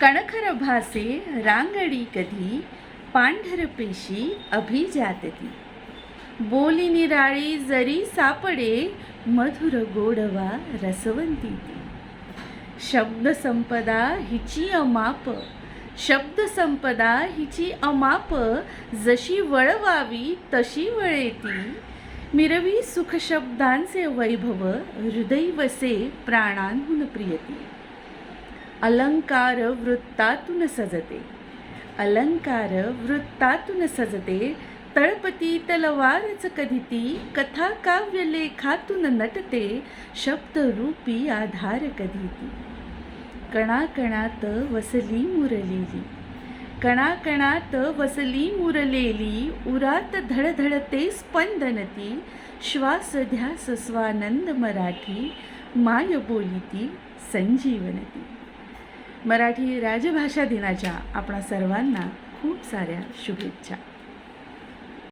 कणखर भासे रांगडी कधी पांढर पेशी अभिजातती बोली निराळी जरी सापडे मधुर गोडवा रसवंती ती शब्द संपदा हिची अमाप शब्द संपदा हिची अमाप जशी वळवावी तशी वळेती मिरवी सुख शब्दांचे वैभव हृदय वसे प्राणांहून प्रियती अलंकार वृत्तातून सजते. अलंकार वृत्तातून सजते. तळपती तलवारच कधी ती कथा काव्य लेखातून नटते. शब्दरूपी आधार कधी ती कणाकणात वसली मुरलेली. कणाकणात वसली मुरलेली. उरात धडधडते स्पंदनती. श्वास ध्यास स्वानंद मराठी. माय बोलिती संजीवनती. मराठी राजभाषा दिनाच्या आपणा सर्वांना खूप साऱ्या शुभेच्छा.